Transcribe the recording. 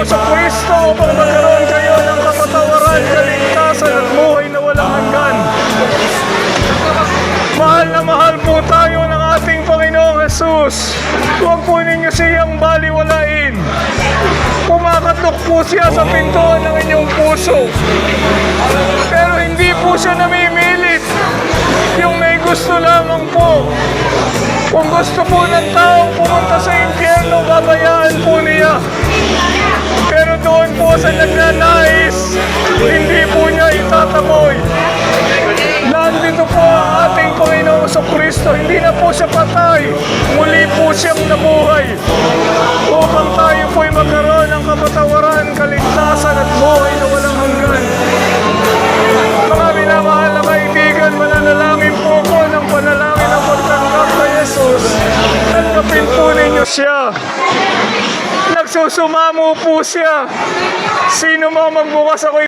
sa Kristo upang magkaroon kayo ng kapatawaran, kaligtasan at buhay na walang hanggan. Mahal na mahal po tayo ng ating Panginoong Jesus. Huwag po ninyo siyang baliwalain. Kumakatok po siya sa pintuan ng inyong puso. Pero hindi po siya namimilit. Yung may gusto lamang po. Kung gusto po ng taong pumunta sa impyerno, babayaan Kristo. Hindi na po siya patay. Muli po siyang nabuhay. Upang tayo po'y magkaroon ng kapatawaran, kaligtasan at buhay na walang hanggan. Mga minamahal na kaibigan, mananalangin po ko ng panalangin ng pagtanggap kay Jesus. Tanggapin po ninyo siya. Nagsusumamo po siya. Sino mo magbukas ako'y